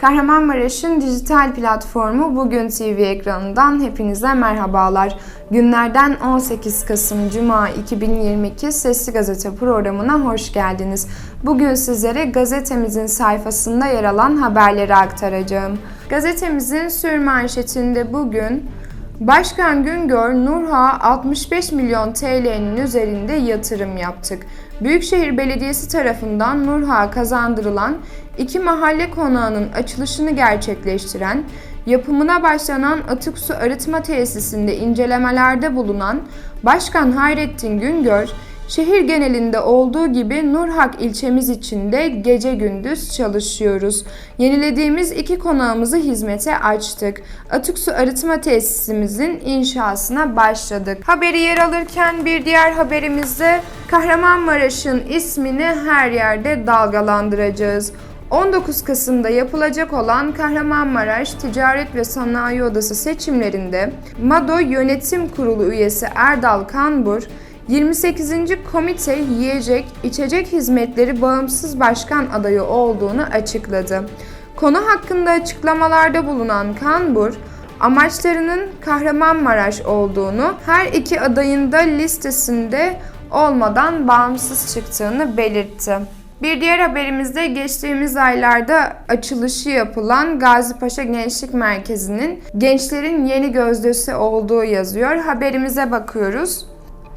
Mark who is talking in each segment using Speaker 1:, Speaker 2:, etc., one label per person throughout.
Speaker 1: Kahramanmaraş'ın dijital platformu Bugün TV ekranından hepinize merhabalar. Günlerden 18 Kasım Cuma 2022 Sesli Gazete programına hoş geldiniz. Bugün sizlere gazetemizin sayfasında yer alan haberleri aktaracağım. Gazetemizin sür manşetinde bugün Başkan Güngör, Nurha 65 milyon TL'nin üzerinde yatırım yaptık. Büyükşehir Belediyesi tarafından Nurha kazandırılan iki mahalle konağının açılışını gerçekleştiren, yapımına başlanan atık su arıtma tesisinde incelemelerde bulunan Başkan Hayrettin Güngör, Şehir genelinde olduğu gibi Nurhak ilçemiz için de gece gündüz çalışıyoruz. Yenilediğimiz iki konağımızı hizmete açtık. Atık su arıtma tesisimizin inşasına başladık. Haberi yer alırken bir diğer haberimizde Kahramanmaraş'ın ismini her yerde dalgalandıracağız. 19 Kasım'da yapılacak olan Kahramanmaraş Ticaret ve Sanayi Odası seçimlerinde MADO Yönetim Kurulu üyesi Erdal Kanbur, 28. Komite Yiyecek, İçecek Hizmetleri Bağımsız Başkan adayı olduğunu açıkladı. Konu hakkında açıklamalarda bulunan Kanbur, amaçlarının Kahramanmaraş olduğunu, her iki adayın da listesinde olmadan bağımsız çıktığını belirtti. Bir diğer haberimizde geçtiğimiz aylarda açılışı yapılan Gazi Paşa Gençlik Merkezi'nin gençlerin yeni gözdesi olduğu yazıyor. Haberimize bakıyoruz.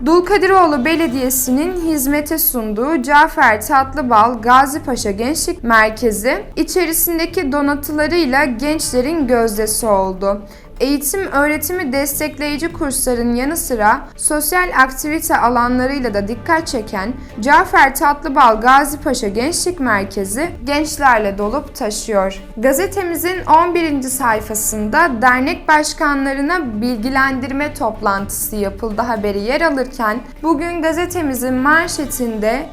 Speaker 1: Dulkadiroğlu Belediyesi'nin hizmete sunduğu Cafer Tatlıbal Gazipaşa Gençlik Merkezi içerisindeki donatılarıyla gençlerin gözdesi oldu. Eğitim öğretimi destekleyici kursların yanı sıra sosyal aktivite alanlarıyla da dikkat çeken Cafer Tatlıbal Gazipaşa Gençlik Merkezi gençlerle dolup taşıyor. Gazetemizin 11. sayfasında dernek başkanlarına bilgilendirme toplantısı yapıldı haberi yer alırken bugün gazetemizin manşetinde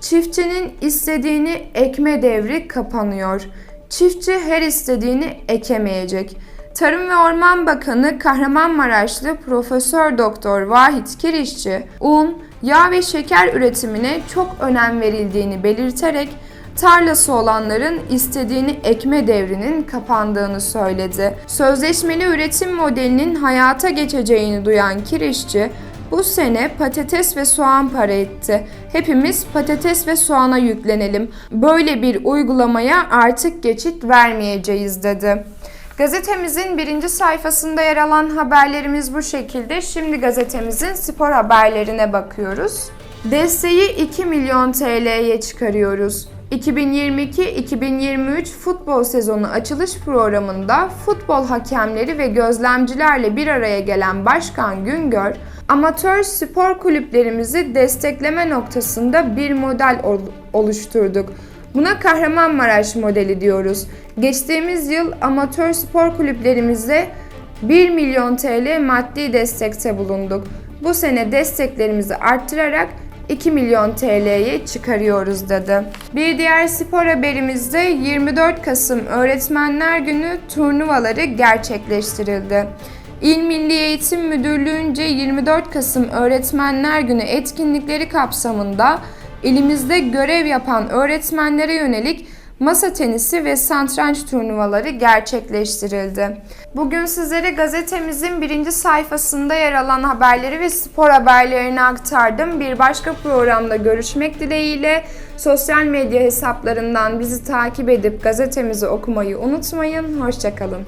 Speaker 1: çiftçinin istediğini ekme devri kapanıyor. Çiftçi her istediğini ekemeyecek. Tarım ve Orman Bakanı Kahramanmaraşlı Profesör Doktor Vahit Kirişçi, un, yağ ve şeker üretimine çok önem verildiğini belirterek tarlası olanların istediğini ekme devrinin kapandığını söyledi. Sözleşmeli üretim modelinin hayata geçeceğini duyan Kirişçi, bu sene patates ve soğan para etti. Hepimiz patates ve soğana yüklenelim. Böyle bir uygulamaya artık geçit vermeyeceğiz dedi. Gazetemizin birinci sayfasında yer alan haberlerimiz bu şekilde. Şimdi gazetemizin spor haberlerine bakıyoruz. Desteği 2 milyon TL'ye çıkarıyoruz. 2022-2023 futbol sezonu açılış programında futbol hakemleri ve gözlemcilerle bir araya gelen Başkan Güngör, amatör spor kulüplerimizi destekleme noktasında bir model oluşturduk. Buna Kahramanmaraş modeli diyoruz. Geçtiğimiz yıl amatör spor kulüplerimize 1 milyon TL maddi destekte bulunduk. Bu sene desteklerimizi arttırarak 2 milyon TL'ye çıkarıyoruz dedi. Bir diğer spor haberimizde 24 Kasım Öğretmenler Günü turnuvaları gerçekleştirildi. İl Milli Eğitim Müdürlüğü'nce 24 Kasım Öğretmenler Günü etkinlikleri kapsamında ilimizde görev yapan öğretmenlere yönelik masa tenisi ve satranç turnuvaları gerçekleştirildi. Bugün sizlere gazetemizin birinci sayfasında yer alan haberleri ve spor haberlerini aktardım. Bir başka programda görüşmek dileğiyle sosyal medya hesaplarından bizi takip edip gazetemizi okumayı unutmayın. Hoşçakalın.